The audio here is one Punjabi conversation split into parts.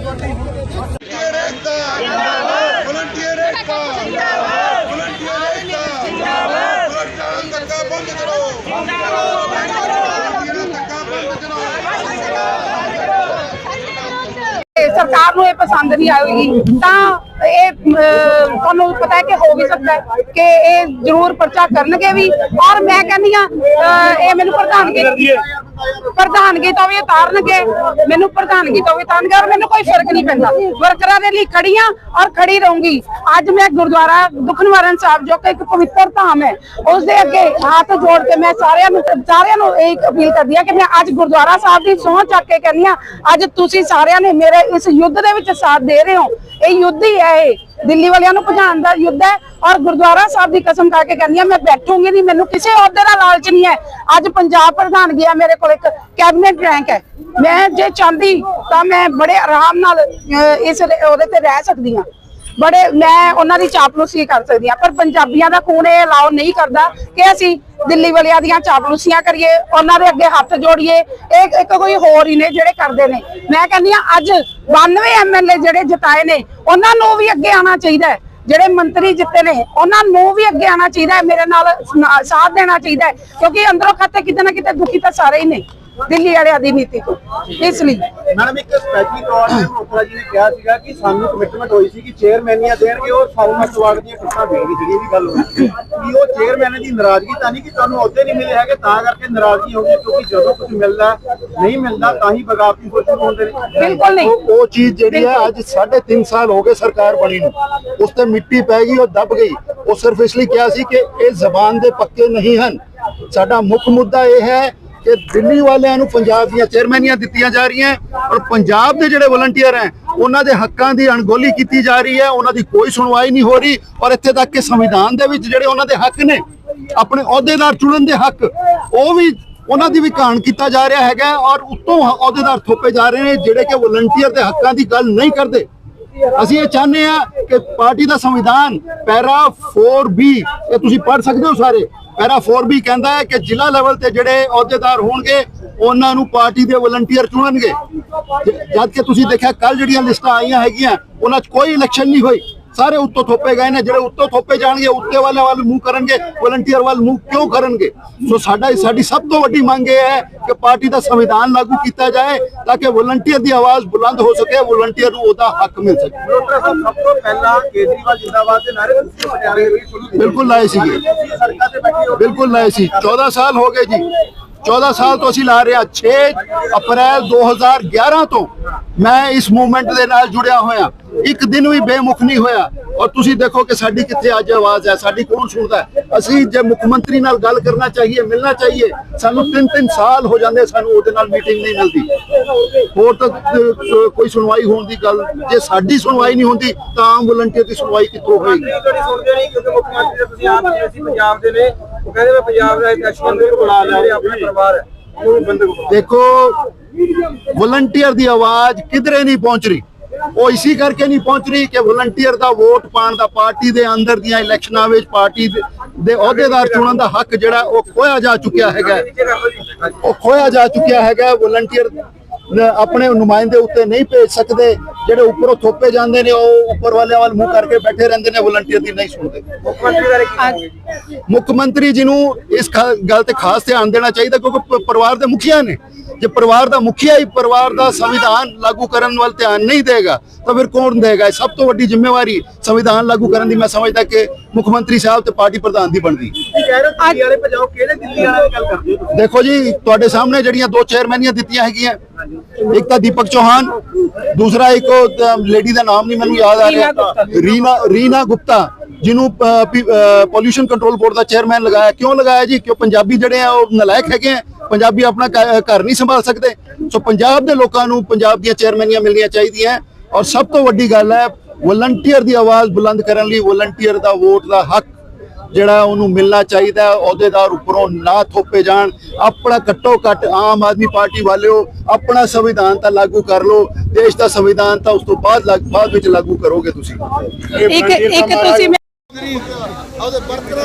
ਵਲੰਟੀਅਰ ਏਕਤਾ ਜਿੰਦਾਬਾਦ ਵਲੰਟੀਅਰ ਏਕਤਾ ਜਿੰਦਾਬਾਦ ਵਲੰਟੀਅਰ ਏਕਤਾ ਜਿੰਦਾਬਾਦ ਵਲੰਟੀਅਰਾਂ ਧੱਕਾ ਬੰਦ ਕਰੋ ਜਿੰਦਾਬਾਦ ਵਲੰਟੀਅਰਾਂ ਦਾ ਧੱਕਾ ਬੰਦ ਕਰੋ ਸਰਕਾਰ ਨੂੰ ਇਹ ਪਸੰਦ ਨਹੀਂ ਆਏਗੀ, ਤਾਂ ਇਹ ਤੁਹਾਨੂੰ ਪਤਾ ਹੈ ਕਿ ਹੋ ਵੀ ਸਕਦਾ ਹੈ ਕਿ ਇਹ ਜ਼ਰੂਰ ਪਰਚਾ ਕਰਨਗੇ ਵੀ। ਔਰ ਮੈਂ ਕਹਿੰਦੀ ਆ ਇਹ ਮੈਨੂੰ ਪ੍ਰਧਾਨਗੀ ਪ੍ਰਧਾਨਗੀ ਤੋਂ ਵੀ ਉਤਾਰਨਗੇ ਮੈਨੂੰ ਪ੍ਰਧਾਨਗੀ ਤੋਂ ਵੀ ਉਤਾਰਨਗੇ ਔਰ ਮੈਨੂੰ ਕੋਈ ਫ਼ਰਕ ਨਹੀਂ ਪੈਂਦਾ। ਵਰਕਰਾਂ ਦੇ ਲਈ ਖੜੀ ਹਾਂ ਔਰ ਖੜੀ ਰਹੂੰਗੀ। ਅੱਜ ਮੈਂ ਗੁਰਦੁਆਰਾ ਦੁਖਨਿਵਾਰਨ ਸਾਹਿਬ, ਜੋ ਕਿ ਇੱਕ ਪਵਿੱਤਰ ਧਾਮ ਹੈ ਉਸ ਦੇ ਅੱਗੇ ਹੱਥ ਜੋੜ ਕੇ ਮੈਂ ਸਾਰਿਆਂ ਨੂੰ ਸਾਰਿਆਂ ਨੂੰ ਇਹ ਅਪੀਲ ਕਰਦੀ ਹਾਂ ਕਿ ਮੈਂ ਅੱਜ ਗੁਰਦੁਆਰਾ ਸਾਹਿਬ ਦੀ ਸਹੁੰ ਚੱਕ ਕੇ ਕਹਿੰਦੀ ਹਾਂ, ਅੱਜ ਤੁਸੀਂ ਸਾਰਿਆਂ ਨੇ ਮੇਰੇ ਇਸ ਯੁੱਧ ਦੇ ਵਿੱਚ ਸਾਥ ਦੇ ਰਹੇ ਹੋ। ਇਹ ਯੁੱਧ ਹੀ ਹੈ ਇਹ। ਦਿੱਲੀ ਵਾਲਿਆਂ ਨੂੰ ਭਜਾਉਣ ਦਾ ਯੁੱਧ ਹੈ ਔਰ ਗੁਰਦੁਆਰਾ ਸਾਹਿਬ ਦੀ ਕਸਮ ਖਾ ਕੇ ਕਹਿੰਦੀ ਹਾਂ, ਮੈਂ ਬੈਠੂਗੀ ਨਹੀਂ, ਮੈਨੂੰ ਕਿਸੇ ਅਹੁਦੇ ਦਾ ਲਾਲਚ ਨਹੀਂ ਹੈ। ਅੱਜ ਪੰਜਾਬ ਪ੍ਰਧਾਨ ਗਿਆ ਮੇਰੇ ਕੋਲ ਇੱਕ ਕੈਬਨਿਟ ਰੈਂਕ ਹੈ। ਮੈਂ ਜੇ ਚਾਹੁੰਦੀ ਤਾਂ ਮੈਂ ਬੜੇ ਆਰਾਮ ਨਾਲ ਇਸ ਉਹਦੇ ਤੇ ਰਹਿ ਸਕਦੀ ਹਾਂ। ਬੜੇ ਮੈਂ ਉਹਨਾਂ ਦੀ ਚਾਪਲੂਸੀ ਕਰ ਸਕਦੀ ਹਾਂ, ਪਰ ਪੰਜਾਬੀਆਂ ਦਾ ਖੂਨ ਇਹ ਅਲਾਉ ਨਹੀਂ ਕਰਦਾ ਕਿ ਅਸੀਂ ਦਿੱਲੀ ਵਾਲਿਆਂ ਦੀਆਂ ਚਾਪਲੂਸੀਆਂ ਕਰੀਏ, ਉਹਨਾਂ ਦੇ ਅੱਗੇ ਹੱਥ ਜੋੜੀਏ, ਇਹ ਇੱਕ ਕੋਈ ਹੋਰ ਹੀ ਨੇ ਜਿਹੜੇ ਕਰਦੇ ਨੇ। ਮੈਂ ਕਹਿੰਦੀ ਹਾਂ, ਅੱਜ 92 ਐਮਐਲਏ ਜਿਹੜੇ ਜਿਤਾਏ ਨੇ, ਉਹਨਾਂ ਨੂੰ ਵੀ ਅੱਗੇ ਆਉਣਾ ਚਾਹੀਦਾ ਜਿਹੜੇ ਮੰਤਰੀ ਜਿੱਤੇ ਨੇ, ਉਹਨਾਂ ਨੂੰ ਵੀ ਅੱਗੇ ਆਉਣਾ ਚਾਹੀਦਾ ਹੈ, ਮੇਰੇ ਨਾਲ ਸਾਥ ਦੇਣਾ ਚਾਹੀਦਾ ਹੈ, ਕਿਉਂਕਿ ਅੰਦਰੋਂ ਖਾਤੇ ਕਿਤੇ ਨਾ ਕਿਤੇ ਦੁਖੀ ਤਾਂ ਸਾਰੇ ਹੀ ਨੇ। ਦਿੱਲੀ ਵਾਲਿਆਂ ਦੀ ਨੀਤੀ ਤੋਂ। ਇਸ ਲਈ ਮੈਡਮ ਇੱਕ ਸਪੈਸ਼ਲੀ ਤੌਰ ਤੇ ਮੋਤਰਾ ਜੀ ਨੇ ਕਿਹਾ ਸੀਗਾ ਕਿ ਸਾਨੂੰ ਕਮਿਟਮੈਂਟ ਹੋਈ ਸੀ ਕਿ ਚੇਅਰਮੈਨੀਆਂ ਦੇਣਗੇ ਔਰ ਸਾਊਮਾ ਸਵਾਗ ਦੀਆਂ ਟਿਕਟਾਂ ਦੇਣਗੇ ਜਿਹੜੀ ਵੀ ਗੱਲ ਹੋਈ ਸੀ। ਕਿ ਉਹ ਚੇਅਰਮੈਨ ਦੀ ਨਾਰਾਜ਼ਗੀ ਤਾਂ ਨਹੀਂ ਕਿ ਤੁਹਾਨੂੰ ਅਹੁਦੇ ਨਹੀਂ ਮਿਲੇ ਹੈਗੇ ਤਾਂ ਕਰਕੇ ਨਾਰਾਜ਼ਗੀ ਹੋ ਗਈ ਕਿਉਂਕਿ ਜਦੋਂ ਕੁਝ ਮਿਲਦਾ ਨਹੀਂ ਮਿਲਦਾ ਤਾਂ ਹੀ ਬਗਾਵਤੀ ਸੋਚੂ ਹੁੰਦੇ ਨੇ। ਬਿਲਕੁਲ ਨਹੀਂ। ਉਹ ਉਹ ਚੀਜ਼ ਜਿਹੜੀ ਹੈ ਅੱਜ 3.5 ਸਾਲ ਹੋ ਗਏ ਸਰਕਾਰ ਬਣੀ ਨੂੰ। ਉਸ ਤੇ ਮਿੱਟੀ ਪੈ ਗਈ ਉਹ ਦਬ ਗਈ। ਉਹ ਸਿਰਫ ਇਸ ਲਈ ਕਿਹਾ ਸੀ ਕਿ ਇਹ ਜ਼ਬਾਨ ਦੇ ਪੱਕੇ ਨਹੀਂ ਹਨ। ਸਾਡਾ ਮੁੱਖ ਮੁੱਦਾ ਇਹ ਹੈ ਕਿ ਦਿੱਲੀ ਵਾਲਿਆਂ ਨੂੰ ਪੰਜਾਬ ਦੀਆਂ ਚੇਅਰਮੈਨੀਆਂ ਦਿੱਤੀਆਂ ਜਾ ਰਹੀਆਂ ਔਰ ਪੰਜਾਬ ਦੇ ਜਿਹੜੇ ਵਲੰਟੀਅਰ ਹੈ, ਉਹਨਾਂ ਦੇ ਹੱਕਾਂ ਦੀ ਅਣਗੋਲੀ ਕੀਤੀ ਜਾ ਰਹੀ ਹੈ, ਉਹਨਾਂ ਦੀ ਕੋਈ ਸੁਣਵਾਈ ਨਹੀਂ ਹੋ ਰਹੀ, ਔਰ ਇੱਥੇ ਤੱਕ ਕਿ ਸੰਵਿਧਾਨ ਦੇ ਵਿੱਚ ਜਿਹੜੇ ਉਹਨਾਂ ਦੇ ਹੱਕ ਨੇ, ਆਪਣੇ ਅਹੁਦੇਦਾਰ ਚੁਣਨ ਦੇ ਹੱਕ, ਉਹ ਵੀ ਉਹਨਾਂ ਦੀ ਵੀ ਘਾਣ ਕੀਤਾ ਜਾ ਰਿਹਾ ਹੈਗਾ ਔਰ ਉੱਤੋਂ ਅਹੁਦੇਦਾਰ ਥੋਪੇ ਜਾ ਰਹੇ ਨੇ, ਜਿਹੜੇ ਕਿ ਵਲੰਟੀਅਰ ਦੇ ਹੱਕਾਂ ਦੀ ਗੱਲ ਨਹੀਂ ਕਰਦੇ। ਅਸੀਂ ਇਹ ਚਾਹੁੰਦੇ ਆ ਕਿ ਪਾਰਟੀ ਦਾ ਸੰਵਿਧਾਨ ਪੈਰਾ 4B ਇਹ ਤੁਸੀਂ ਪੜ੍ਹ ਸਕਦੇ ਹੋ ਸਾਰੇ। ਪੈਰਾ 4B ਕਹਿੰਦਾ ਹੈ ਕਿ ਜ਼ਿਲ੍ਹਾ ਲੈਵਲ ਤੇ ਜਿਹੜੇ ਅਹੁਦੇਦਾਰ ਹੋਣਗੇ, ਉਹਨਾਂ ਨੂੰ ਪਾਰਟੀ ਦੇ ਵਲੰਟੀਅਰ ਚੁਣਨਗੇ। ਜ- ਜਦ ਕਿ ਤੁਸੀਂ ਦੇਖਿਆ ਕੱਲ ਜਿਹੜੀਆਂ ਲਿਸਟਾਂ ਆਈਆਂ ਹੈਗੀਆਂ, ਉਹਨਾਂ 'ਚ ਕੋਈ ਇਲੈਕਸ਼ਨ ਨਹੀਂ ਹੋਈ। ਸਾਰੇ ਉੱਤੋਂ ਥੋਪੇ ਗਏ ਨੇ ਜਿਹੜੇ ਉੱਤੋਂ ਥੋਪੇ ਜਾਣਗੇ ਉੱਤੇ ਵਾਲੇ ਵੱਲ ਮੂੰਹ ਕਰਨਗੇ ਵਲੰਟੀਅਰ ਵੱਲ ਮੂੰਹ ਕਿਉਂ ਕਰਨਗੇ? ਸੋ ਸਾਡਾ ਸਾਡੀ ਸਭ ਤੋਂ ਵੱਡੀ ਮੰਗ ਇਹ ਹੈ ਕਿ ਪਾਰਟੀ ਦਾ ਸੰਵਿਧਾਨ ਲਾਗੂ ਕੀਤਾ ਜਾਏ ਤਾਂ ਕਿ ਵਲੰਟੀਅਰ ਦੀ ਆਵਾਜ਼ ਬੁਲੰਦ ਹੋ ਸਕੇ ਵਲੰਟੀਅਰ ਨੂੰ ਉਹਦਾ ਹੱਕ ਮਿਲ ਸਕੇ। ਸਭ ਤੋਂ ਪਹਿਲਾਂ ਕੇਜਰੀਵਾਲ ਜਿੰਦਾਬਾਦ ਦੇ ਨਾਰੇ ਬਿਲਕੁਲ ਲਾਏ ਹੋ। ਬਿਲਕੁਲ ਲਾਏ ਸੀ। 14 ਸਾਲ ਹੋ ਗਏ ਜੀ। 14 ਸਾਲ ਤੋਂ ਅਸੀਂ ਲਾ ਰਹੇ ਹਾਂ। 6 ਅਪ੍ਰੈਲ 2011 ਤੋਂ ਮੈਂ ਇਸ ਮੂਵਮੈਂਟ ਦੇ ਨਾਲ ਜੁੜਿਆ ਹੋਇਆ। ਇੱਕ ਦਿਨ ਵੀ ਬੇਮੁਖ ਨਹੀਂ ਹੋਇਆ। ਔਰ ਤੁਸੀਂ ਦੇਖੋ ਕਿ ਸਾਡੀ ਕਿੱਥੇ ਅੱਜ ਆਵਾਜ਼ ਹੈ, ਸਾਡੀ ਕੌਣ ਸੁਣਦਾ ਅਸੀਂ ਜੇ ਮੁੱਖ ਮੰਤਰੀ ਨਾਲ ਗੱਲ ਕਰਨਾ ਚਾਹੀਏ, ਮਿਲਣਾ ਚਾਹੀਏ, ਸਾਨੂੰ ਤਿੰਨ ਤਿੰਨ ਸਾਲ ਹੋ ਜਾਂਦੇ, ਸਾਨੂੰ ਉਹਦੇ ਨਾਲ ਮੀਟਿੰਗ ਨਹੀਂ ਮਿਲਦੀ। ਹੋਰ ਤਾਂ ਕੋਈ ਸੁਣਵਾਈ ਹੋਣ ਦੀ ਗੱਲ, ਜੇ ਸਾਡੀ ਸੁਣਵਾਈ ਨਹੀਂ ਹੁੰਦੀ, ਤਾਂ ਆਮ ਵਲੰਟੀਅਰ ਦੀ ਸੁਣਵਾਈ ਕਿੱਥੋਂ ਹੋਏਗੀ? ਸੁਣਦੇ ਨਹੀਂ, ਕਿਉਂਕਿ ਮੁੱਖ ਮੰਤਰੀ ਤੁਸੀਂ ਆਪ ਜੀ, ਅਸੀਂ ਪੰਜਾਬ ਦੇ ਨੇ, ਉਹ ਕਹਿੰਦੇ ਮੈਂ ਪੰਜਾਬ ਦਾ ਇੱਕ ਐਕਸ਼ਨ ਬਣਾ ਲਿਆ ਇਹ ਪਰਿਵਾਰ ਹੈ। ਦੇਖੋ ਵਲੰਟੀਅਰ ਦੀ ਆਵਾਜ਼ ਕਿਧਰੇ ਨਹੀਂ ਪਹੁੰਚ ਰਹੀ। ਉਹ ਇਸੇ ਕਰਕੇ ਨਹੀਂ ਪਹੁੰਚ ਰਹੀ ਕਿ ਵਲੰਟੀਅਰ ਦਾ ਵੋਟ ਪਾਣ ਦਾ ਪਾਰਟੀ ਦੇ ਅੰਦਰ ਦੀਆਂ ਇਲੈਕਸ਼ਨਾਂ ਵਿੱਚ ਪਾਰਟੀ ਦੇ- ਅਹੁਦੇਦਾਰ ਚੁਣਨ ਦਾ ਹੱਕ ਜਿਹੜਾ ਉਹ ਖੋਇਆ ਜਾ ਚੁੱਕਿਆ ਹੈਗਾ। ਉਹ ਖੋਇਆ ਜਾ ਚੁੱਕਿਆ ਹੈਗਾ। ਵਲੰਟੀਅਰ ਆਪਣੇ ਨੁਮਾਇੰਦੇ ਉੱਤੇ ਨਹੀਂ ਭੇਜ ਸਕਦੇ ਜਿਹੜੇ ਉੱਪਰੋਂ ਥੋਪੇ ਜਾਂਦੇ ਨੇ ਉਹ ਉੱਪਰ ਵਾਲਿਆਂ ਵੱਲ ਮੂੰਹ ਕਰਕੇ ਬੈਠੇ ਰਹਿੰਦੇ ਨੇ ਵਲੰਟੀਅਰ ਦੀ ਨਹੀਂ ਸੁਣਦੇ। ਮੁੱਖ ਮੰਤਰੀ ਜੀ ਨੂੰ ਇਸ ਗੱਲ ਤੇ ਖਾਸ ਧਿਆਨ ਦੇਣਾ ਚਾਹੀਦਾ ਕਿਉਂਕਿ ਪਰਿਵਾਰ ਦੇ ਮੁਖੀਆ ਨੇ। ਜੇ ਪਰਿਵਾਰ ਦਾ ਮੁਖੀਆ ਹੀ ਪਰਿਵਾਰ ਦਾ ਸੰਵਿਧਾਨ ਲਾਗੂ ਕਰਨ ਵੱਲ ਧਿਆਨ ਨਹੀਂ ਦੇਗਾ ਤਾਂ ਫਿਰ ਕੌਣ ਦੇਗਾ? ਇਹ ਸਭ ਤੋਂ ਵੱਡੀ ਜ਼ਿੰਮੇਵਾਰੀ ਸੰਵਿਧਾਨ ਲਾਗੂ ਕਰਨ ਦੀ ਮੈਂ ਸਮਝਦਾ ਕਿ ਮੁੱਖ ਮੰਤਰੀ ਸਾਹਿਬ ਤੇ ਪਾਰਟੀ ਪ੍ਰਧਾਨ ਦੀ ਬਣਦੀ? ਦੇਖੋ ਜੀ ਤੁਹਾਡੇ ਸਾਹਮਣੇ ਜਿਹੜੀਆਂ ਦੋ ਚੇਅਰਮੈਨੀਆਂ ਦਿੱਤੀਆਂ ਹੈਗੀਆਂ ਇੱਕ ਤਾਂ ਦੀਪਕ ਚੌਹਾਨ ਦੂਸਰਾ ਇੱਕ ਲੇਡੀ ਦਾ ਨਾਮ ਨਹੀਂ ਮੈਨੂੰ ਯਾਦ ਆ ਰਿਹਾ। ਰੀਨਾ ਰੀਨਾ ਗੁਪਤਾ। ਜਿਹਨੂੰ ਪੋਲਿਊਸ਼ਨ ਕੰਟਰੋਲ ਬੋਰਡ ਦਾ ਚੇਅਰਮੈਨ ਲਗਾਇਆ। ਕਿਉਂ ਲਗਾਇਆ ਜੀ? ਕਿਉਂ ਪੰਜਾਬੀ ਜਿਹੜੇ ਆ, ਉਹ ਨਲਾਇਕ ਹੈਗੇ ਆ। ਪੰਜਾਬੀ ਆਪਣਾ ਘਰ ਨਹੀਂ ਸੰਭਾਲ ਸਕਦੇ। ਸੋ ਪੰਜਾਬ ਦੇ ਲੋਕਾਂ ਨੂੰ ਪੰਜਾਬ ਦੀਆਂ ਚੇਅਰਮੈਨੀਆਂ ਮਿਲਣੀਆਂ ਚਾਹੀਦੀਆਂ। ਔਰ ਸਭ ਤੋਂ ਵੱਡੀ ਗੱਲ ਹੈ ਵਲੰਟੀਅਰ ਦੀ ਆਵਾਜ਼ ਬੁਲੰਦ ਕਰਨ ਲਈ ਵਲੰਟੀਅਰ ਦਾ ਵੋਟ ਦਾ ਹੱਕ ਜਿਹੜਾ ਉਹਨੂੰ ਮਿਲਣਾ ਚਾਹੀਦਾ ਅਹੁਦੇਦਾਰ ਉੱਪਰੋਂ ਨਾ ਥੋਪੇ ਜਾਣ। ਆਪਣਾ ਘੱਟੋ ਘੱਟ ਆਮ ਆਦਮੀ ਪਾਰਟੀ ਵਾਲਿਓ, ਆਪਣਾ ਸੰਵਿਧਾਨ ਤਾਂ ਲਾਗੂ ਕਰ ਲਓ। ਦੇਸ਼ ਦਾ ਸੰਵਿਧਾਨ ਤਾਂ ਉਸ ਤੋਂ ਬਾਅਦ ਲੱਗ- ਬਾਅਦ ਵਿੱਚ ਲਾਗੂ ਕਰੋਗੇ ਤੁਸੀਂ। ਇੱਕ ਇੱਕ ਤੁਸੀਂ ਉਹਦੇ ਵਰਕਰਾਂ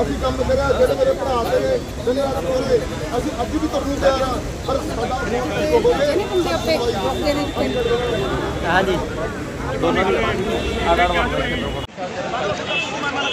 ਅਸੀਂ ਕੰਮ ਕਰਿਆ ਜਿਹੜੇ ਮੇਰੇ ਭਰਾ ਦੇ ਨੇ ਜਿਹੜੇ ਅਸੀਂ ਅੱਜ ਵੀ ਤੁਹਾਨੂੰ ਤਿਆਰ ਆ। ਪਰ ਸਾਡਾ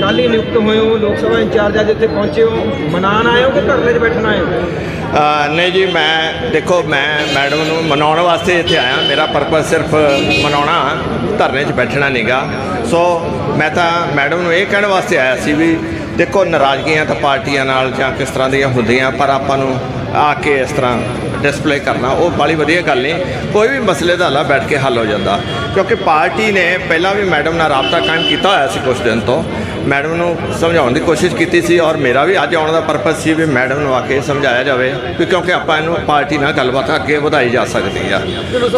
ਕੱਲ ਹੀ ਨਿਯੁਕਤ ਹੋਏ ਹੋ, ਲੋਕ ਸਭਾ ਇੰਚਾਰਜ ਅੱਜ ਇੱਥੇ ਪਹੁੰਚੇ ਹੋ, ਮਨਾਉਣ ਆਏ ਹੋ ਕਿ ਧਰਨੇ 'ਚ ਬੈਠਣ ਆਏ ਹੋ? ਨਹੀਂ ਜੀ, ਮੈਂ ਦੇਖੋ, ਮੈਂ ਮੈਡਮ ਨੂੰ ਮਨਾਉਣ ਵਾਸਤੇ ਇੱਥੇ ਆਇਆ। ਮੇਰਾ ਪਰਪਸ ਸਿਰਫ ਮਨਾਉਣਾ, ਧਰਨੇ 'ਚ ਬੈਠਣਾ ਨਹੀਂਗਾ ਸੋ ਮੈਂ ਤਾਂ ਮੈਡਮ ਨੂੰ ਇਹ ਕਹਿਣ ਵਾਸਤੇ ਆਇਆ ਸੀ ਵੀ ਦੇਖੋ, ਨਾਰਾਜ਼ਗੀਆਂ ਤਾਂ ਪਾਰਟੀਆਂ ਨਾਲ ਜਾਂ ਕਿਸ ਤਰ੍ਹਾਂ ਦੀਆਂ ਹੁੰਦੀਆਂ, ਪਰ ਆਪਾਂ ਨੂੰ ਆ ਕੇ ਇਸ ਤਰ੍ਹਾਂ ਡਿਸਪਲੇ ਕਰਨਾ, ਉਹ ਬੜੀ ਵਧੀਆ ਗੱਲ ਨਹੀਂ ਕੋਈ ਵੀ ਮਸਲੇ ਦਾ ਹੱਲ ਬੈਠ ਕੇ ਹੱਲ ਹੋ ਜਾਂਦਾ। ਕਿਉਂਕਿ ਪਾਰਟੀ ਨੇ ਪਹਿਲਾਂ ਵੀ ਮੈਡਮ ਨਾਲ ਰਾਬਤਾ ਕਾਇਮ ਕੀਤਾ ਹੋਇਆ ਸੀ ਕੁਝ ਦਿਨ ਤੋਂ। ਮੈਡਮ ਨੂੰ ਸਮਝਾਉਣ ਦੀ ਕੋਸ਼ਿਸ਼ ਕੀਤੀ ਸੀ ਔਰ ਮੇਰਾ ਵੀ ਅੱਜ ਆਉਣ ਦਾ ਪਰਪਸ ਸੀ ਵੀ ਮੈਡਮ ਨੂੰ ਆ ਕੇ ਸਮਝਾਇਆ ਜਾਵੇ ਵੀ ਕਿਉਂਕਿ ਆਪਾਂ ਇਹਨੂੰ ਪਾਰਟੀ ਨਾਲ ਗੱਲਬਾਤ ਅੱਗੇ ਵਧਾਈ ਜਾ ਸਕਦੀ ਆ।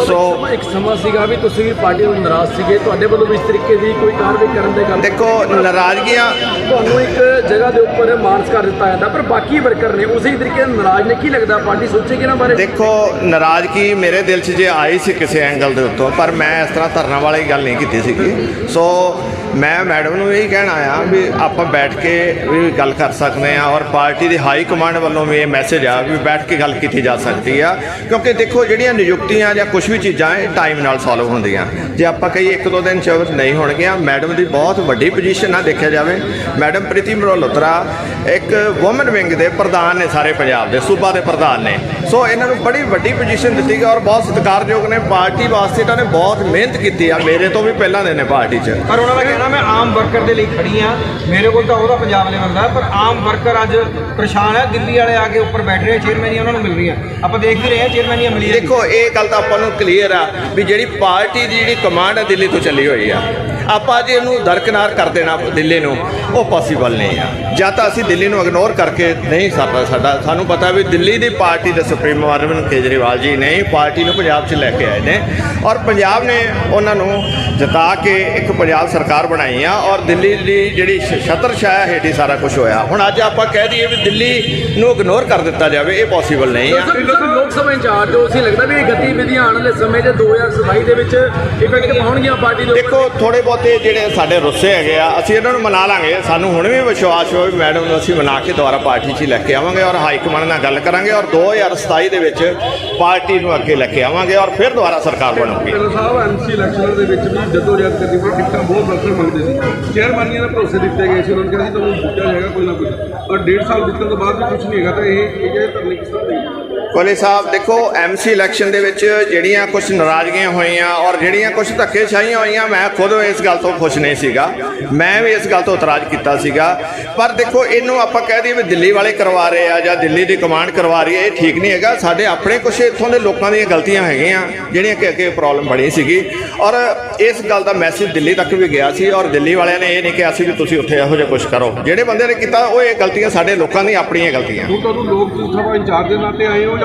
ਸੋ ਇੱਕ ਸਮਾਂ ਸੀਗਾ ਵੀ ਤੁਸੀਂ ਵੀ ਪਾਰਟੀ ਤੋਂ ਨਾਰਾਜ਼ ਸੀਗੇ ਤੁਹਾਡੇ ਵੱਲੋਂ ਵੀ ਇਸ ਤਰੀਕੇ ਦੀ ਕੋਈ ਕਾਰਵਾਈ ਕਰਨ ਦੇ ਗੱਲ ਦੇਖੋ ਨਾਰਾਜ਼ਗੀਆਂ ਤੁਹਾਨੂੰ ਇੱਕ ਜਗ੍ਹਾ ਦੇ ਉੱਪਰ ਮਾਨਸ ਕਰ ਦਿੱਤਾ ਜਾਂਦਾ ਪਰ ਬਾਕੀ ਵਰਕਰ ਨੇ ਉਸੇ ਤਰੀਕੇ ਨਾਲ ਨਾਰਾਜ਼ ਨੇ। ਕੀ ਲੱਗਦਾ ਪਾਰਟੀ ਸੋਚੇਗੀ ਨਾ ਬਾਰੇ? ਦੇਖੋ ਨਾਰਾਜ਼ਗੀ ਮੇਰੇ ਦਿਲ 'ਚ ਜੇ ਆਈ ਸੀ ਕਿਸੇ ਐਂਗਲ ਦੇ ਉੱਤੋਂ ਪਰ ਮੈਂ ਇਸ ਤਰ੍ਹਾਂ ਧਰਨਾ ਵਾਲੀ ਗੱਲ ਨਹੀਂ ਕੀਤੀ ਸੀਗੀ। ਸੋ ਮੈਂ ਮੈਡਮ ਨੂੰ ਇਹੀ ਕਹਿਣਾ ਆ ਵੀ ਆਪਾਂ ਬੈਠ ਕੇ ਵੀ ਗੱਲ ਕਰ ਸਕਦੇ ਆ ਔਰ ਪਾਰਟੀ ਦੀ ਹਾਈ ਕਮਾਂਡ ਵੱਲੋਂ ਵੀ ਇਹ ਮੈਸੇਜ ਆ ਵੀ ਬੈਠ ਕੇ ਗੱਲ ਕੀਤੀ ਜਾ ਸਕਦੀ ਆ। ਕਿਉਂਕਿ ਦੇਖੋ ਜਿਹੜੀਆਂ ਨਿਯੁਕਤੀਆਂ ਜਾਂ ਕੁਝ ਵੀ ਚੀਜ਼ਾਂ ਇਹ ਟਾਈਮ ਨਾਲ ਸੋਲਵ ਹੁੰਦੀਆਂ। ਜੇ ਆਪਾਂ ਕਈ ਇੱਕ ਦੋ ਦਿਨ ਚ ਨਹੀਂ ਹੋਣਗੀਆਂ, ਮੈਡਮ ਦੀ ਬਹੁਤ ਵੱਡੀ ਪੋਜੀਸ਼ਨ ਆ ਦੇਖਿਆ ਜਾਵੇ। ਮੈਡਮ ਪ੍ਰੀਤੀ ਮਰੋਲੋਤਰਾ ਇੱਕ ਔਮਨ ਵਿੰਗ ਦੇ ਪ੍ਰਧਾਨ ਨੇ ਸਾਰੇ ਪੰਜਾਬ ਦੇ, ਸੂਬਾ ਦੇ ਪ੍ਰਧਾਨ ਨੇ। ਸੋ ਇਹਨਾਂ ਨੂੰ ਬੜੀ ਵੱਡੀ ਪੋਜੀਸ਼ਨ ਦਿੱਤੀ ਗਈ ਔਰ ਬਹੁਤ ਸਤਿਕਾਰਯੋਗ ਨੇ ਪਾਰਟੀ ਵਾਸਤੇ ਇਹਨਾਂ ਨੇ ਬਹੁਤ ਮਿਹਨਤ ਕੀਤੀ ਆ ਮੇਰੇ ਤੋਂ ਵੀ ਪਹਿਲਾਂ ਦੇ ਨੇ ਪਾਰਟੀ 'ਚ। ਪਰ ਉਹਨਾਂ ਦਾ ਕਹਿਣਾ ਮੈਂ ਆਮ ਵਰਕਰ ਦੇ ਲਈ ਖੜੀ ਆ। ਮੇਰੇ ਕੋਲ ਤਾਂ ਉਹਦਾ ਪੰਜਾਬ ਲੈਵਲ ਦਾ ਹੈ, ਪਰ ਆਮ ਵਰਕਰ ਅੱਜ ਪਰੇਸ਼ਾਨ ਹੈ ਦਿੱਲੀ ਵਾਲੇ ਆ ਕੇ ਉੱਪਰ ਬੈਠ ਰਹੇ ਚੇਅਰਮੈਨੀਆਂ ਉਹਨਾਂ ਨੂੰ ਮਿਲ ਰਹੀਆਂ। ਆਪਾਂ ਦੇਖ ਵੀ ਰਹੇ ਹਾਂ ਚੇਅਰਮੈਨੀਆਂ ਮਿਲੀ। ਦੇਖੋ ਇਹ ਗੱਲ ਤਾਂ ਆਪਾਂ ਨੂੰ ਕਲੀਅਰ ਆ ਵੀ ਜਿਹੜੀ ਪਾਰਟੀ ਦੀ ਜਿਹੜੀ ਕਮਾਂਡ ਹੈ ਦਿੱਲੀ ਤੋਂ ਚੱਲੀ ਹੋਈ ਆ। ਆਪਾਂ ਜੇ ਇਹਨੂੰ ਦਰਕਨਾਰ ਕਰ ਦੇਣਾ ਦਿੱਲੀ ਨੂੰ ਉਹ ਪੋਸੀਬਲ ਨਹੀਂ ਆ। ਜਾਂ ਤਾਂ ਅਸੀਂ ਦਿੱਲੀ ਨੂੰ ਇਗਨੋਰ ਕਰਕੇ ਨਹੀਂ ਸਕਦਾ ਸਾਡਾ ਸਾਨੂੰ ਪਤਾ ਵੀ ਦਿੱਲੀ ਦੀ ਪਾਰਟੀ ਦੇ ਸੁਪਰੀਮੋ ਅਰਵਿੰਦ ਕੇਜਰੀਵਾਲ ਜੀ ਨੇ ਪਾਰਟੀ ਨੂੰ ਪੰਜਾਬ 'ਚ ਲੈ ਕੇ ਆਏ ਨੇ। ਔਰ ਪੰਜਾਬ ਨੇ ਉਹਨਾਂ ਨੂੰ ਜਿਤਾ ਕੇ ਇੱਕ ਪੰਜਾਬ ਸਰਕਾਰ ਬਣਾਈ ਆ ਔਰ ਦਿੱਲੀ ਦੀ ਜਿਹੜੀ ਸ਼- ਛਤਰਛਾਇਆ ਹੇਠੀ ਸਾਰਾ ਕੁਝ ਹੋਇਆ। ਹੁਣ ਅੱਜ ਆਪਾਂ ਕਹਿ ਦਈਏ ਵੀ ਦਿੱਲੀ ਨੂੰ ਇਗਨੋਰ ਕਰ ਦਿੱਤਾ ਜਾਵੇ ਇਹ ਪੋਸੀਬਲ ਨਹੀਂ ਆ। ਲੋਕ ਸਭਾ ਇੰਚਾਰਜ ਹੋ ਅਸੀਂ ਲੱਗਦਾ ਵੀ ਇਹ ਗਤੀਵਿਧੀਆਂ ਆਉਣ ਵਾਲੇ ਸਮੇਂ 'ਚ 2027 ਦੇ ਵਿੱਚ ਇਫੈਕਟ ਪਾਉਣਗੀਆਂ ਪਾਰਟੀ ਦੇ ਦੇਖੋ ਥੋੜੇ ਬਹੁਤੇ ਜਿਹੜੇ ਸਾਡੇ ਰੁੱਸੇ ਹੈਗੇ ਆ, ਅਸੀਂ ਇਹਨਾਂ ਨੂੰ ਮਨਾ ਲਾਂਗੇ। ਸਾਨੂੰ ਹੁਣ ਵੀ ਵਿਸ਼ਵਾਸ ਹੋ ਵੀ ਮੈਡਮ ਨੂੰ ਅਸੀਂ ਮਨਾ ਕੇ ਦੁਬਾਰਾ ਪਾਰਟੀ 'ਚ ਹੀ ਲੈ ਕੇ ਆਵਾਂਗੇ ਔਰ ਹਾਈ ਕਮਾਂਡ ਨਾਲ ਗੱਲ ਕਰਾਂਗੇ ਔਰ 2027 ਦੇ ਵਿੱਚ ਪਾਰਟੀ ਨੂੰ ਅੱਗੇ ਲੈ ਕੇ ਆਵਾਂਗੇ ਔਰ ਫਿਰ ਦੁਬਾਰਾ ਸਰਕਾਰ ਬਣੂਗੀ। ਪਹਿਲਾਂ ਸਾਹਿਬ ਐਮਸੀ ਇਲੈਕਸ਼ਨ ਦੇ ਵਿੱਚ ਵੀ ਜਦੋਂ ਜਦ ਕਰਦੀ ਕੋਈ ਟਿਕਟਾਂ ਬਹੁਤ ਵਰਕਰ ਮੰਗਦੇ ਸੀ। ਚੇਅਰਮੈਨੀਆਂ ਦੇ ਭਰੋਸੇ ਦਿੱਤੇ ਗਏ ਸੀ, ਉਹਨਾਂ ਨੇ ਕਿਹਾ ਸੀ ਤੁਹਾਨੂੰ ਦਿੱਤਾ ਜਾਏਗਾ ਕੋਈ ਨਾ ਕੋਈ। ਔਰ ਡੇਢ ਸਾਲ ਦਿੱਤਣ ਤੋਂ ਬਾਅਦ ਵੀ ਕੁਝ ਨਹੀਂ ਹੈਗਾ, ਤਾਂ ਇਹ ਇਹ ਧਰਨੇ ਕਿਸ ਤਰ੍ਹਾਂ ਦੇ ਕੋਲੇ ਸਾਹਿਬ, ਦੇਖੋ ਐਮਸੀ ਇਲੈਕਸ਼ਨ ਦੇ ਵਿੱਚ ਜਿਹੜੀਆਂ ਕੁਝ ਨਾਰਾਜ਼ਗੀਆਂ ਹੋਈਆਂ ਔਰ ਜਿਹੜੀਆਂ ਕੁਝ ਧੱਕੇਸ਼ਾਹੀਆਂ ਹੋਈਆਂ, ਮੈਂ ਖੁਦ ਇਸ ਗੱਲ ਤੋਂ ਖੁਸ਼ ਨਹੀਂ ਸੀਗਾ। ਮੈਂ ਵੀ ਇਸ ਗੱਲ ਤੋਂ ਇਤਰਾਜ਼ ਕੀਤਾ ਸੀਗਾ। ਪਰ ਦੇਖੋ, ਇਹਨੂੰ ਆਪਾਂ ਕਹਿ ਦਈਏ ਵੀ ਦਿੱਲੀ ਵਾਲੇ ਕਰਵਾ ਰਹੇ ਆ ਜਾਂ ਦਿੱਲੀ ਦੀ ਕਮਾਂਡ ਕਰਵਾ ਰਹੀ ਹੈ, ਇਹ ਠੀਕ ਨਹੀਂ ਹੈਗਾ। ਸਾਡੇ ਆਪਣੇ ਕੁਝ ਇੱਥੋਂ ਦੇ ਲੋਕਾਂ ਦੀਆਂ ਗਲਤੀਆਂ ਹੈਗੀਆਂ, ਜਿਹੜੀਆਂ ਕਿ ਅੱਗੇ ਪ੍ਰੋਬਲਮ ਬਣੀ ਸੀਗੀ। ਔਰ ਇਸ ਗੱਲ ਦਾ ਮੈਸੇਜ ਦਿੱਲੀ ਤੱਕ ਵੀ ਗਿਆ ਸੀ ਔਰ ਦਿੱਲੀ ਵਾਲਿਆਂ ਨੇ ਇਹ ਨਹੀਂ ਕਿਹਾ ਸੀ ਵੀ ਤੁਸੀਂ ਉੱਥੇ ਇਹੋ ਜਿਹਾ ਕੁਝ ਕਰੋ। ਜਿਹੜੇ ਬੰਦੇ ਨੇ ਕੀਤਾ, ਉਹ ਇਹ ਗਲਤੀਆਂ ਸਾਡੇ ਲੋਕਾਂ ਦੀਆਂ, ਆਪਣੀਆਂ ਗਲਤੀਆਂ। ਤੁਹਾਨੂੰ ਲੋਕ ਸਭਾ ਇੰਚਾਰਜ ਦੇ ਨਾਤੇ ਆਏ ਹੋ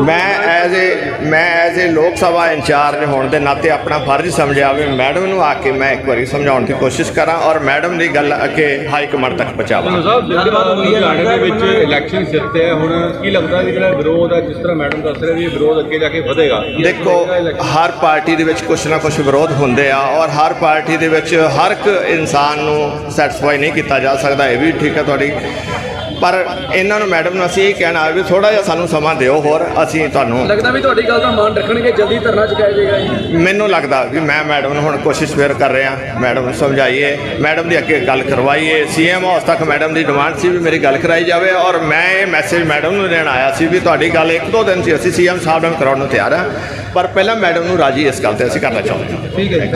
ਮੈਂ ਐਜ਼ ਏ ਮੈਂ ਐਜ਼ ਏ ਲੋਕ ਸਭਾ ਇੰਚਾਰਜ ਹੋਣ ਦੇ ਨਾਤੇ ਆਪਣਾ ਫਰਜ਼ ਸਮਝਿਆ ਵੀ ਮੈਡਮ ਨੂੰ ਆ ਕੇ ਮੈਂ ਇੱਕ ਵਾਰੀ ਸਮਝਾਉਣ ਦੀ ਕੋਸ਼ਿਸ਼ ਕਰਾਂ ਔਰ ਮੈਡਮ ਦੀ ਗੱਲ ਅੱਗੇ ਹਾਈ ਕਮਾਂਡ ਤੱਕ ਪਹੁੰਚਾਵਾਂ। ਸਾਹਿਬ ਗੱਲਬਾਤ ਲੁਧਿਆਣੇ ਦੇ ਵਿੱਚ ਇਲੈਕਸ਼ਨ ਸਿਰ ਤੇ ਹੈ ਹੁਣ ਕੀ ਲੱਗਦਾ ਵੀ ਜਿਹੜਾ ਵਿਰੋਧ ਹੈ ਜਿਸ ਤਰ੍ਹਾਂ ਮੈਡਮ ਦੱਸ ਰਹੇ ਵੀ ਇਹ ਵਿਰੋਧ ਅੱਗੇ ਜਾ ਕੇ ਵਧੇਗਾ? ਦੇਖੋ ਹਰ ਪਾਰਟੀ ਦੇ ਵਿੱਚ ਕੁਛ ਨਾ ਕੁਛ ਵਿਰੋਧ ਹੁੰਦੇ ਆ ਔਰ ਹਰ ਪਾਰਟੀ ਦੇ ਵਿੱਚ ਹਰ ਇੱਕ ਇਨਸਾਨ ਨੂੰ ਸੈਟੀਸਫਾਈ ਨਹੀਂ ਕੀਤਾ ਜਾ ਸਕਦਾ ਇਹ ਵੀ ਠੀਕ ਹੈ ਤੁਹਾਡੀ। ਪਰ ਇਹਨਾਂ ਨੂੰ ਮੈਡਮ ਨੂੰ ਅਸੀਂ ਇਹ ਕਹਿਣਾ ਵੀ ਥੋੜਾ ਜਿਹਾ ਸਾਨੂੰ ਸਮਾਂ ਦਿਓ ਹੋਰ ਅਸੀਂ ਤੁਹਾਨੂੰ ਲੱਗਦਾ ਵੀ ਤੁਹਾਡੀ ਗੱਲ ਦਾ ਮਾਨ ਰੱਖਣਗੇ ਜਲਦੀ ਧਰਨਾ ਚੁਕਾਇਆ ਜਾਏਗਾ ਜੀ। ਮੈਨੂੰ ਲੱਗਦਾ ਵੀ ਮੈਂ ਮੈਡਮ ਨੂੰ ਹੁਣ ਕੋਸ਼ਿਸ਼ ਫੇਰ ਕਰ ਰਿਹਾ ਮੈਡਮ ਨੂੰ ਸਮਝਾਈਏ ਮੈਡਮ ਦੀ ਅੱਗੇ ਗੱਲ ਕਰਵਾਈਏ ਸੀਐਮ ਹਾਊਸ ਤੱਕ ਮੈਡਮ ਦੀ ਡਿਮਾਂਡ ਸੀ ਵੀ ਮੇਰੀ ਗੱਲ ਕਰਾਈ ਜਾਵੇ ਔਰ ਮੈਂ ਇਹ ਮੈਸੇਜ ਮੈਡਮ ਨੂੰ ਦੇਣ ਆਇਆ ਸੀ ਵੀ ਤੁਹਾਡੀ ਗੱਲ ਇੱਕ ਦੋ ਦਿਨ ਸੀ ਅਸੀਂ ਸੀਐਮ ਸਾਹਿਬ ਨਾਲ ਕਰਾਉਣ ਨੂੰ ਤਿਆਰ ਹਾਂ ਪਰ ਪਹਿਲਾਂ ਮੈਡਮ ਨੂੰ ਰਾਜੀ ਇਸ ਗੱਲ ਤੇ ਅਸੀਂ ਕਰਨਾ ਚਾਹੁੰਦੇ ਹਾਂ। ਠੀਕ ਹੈ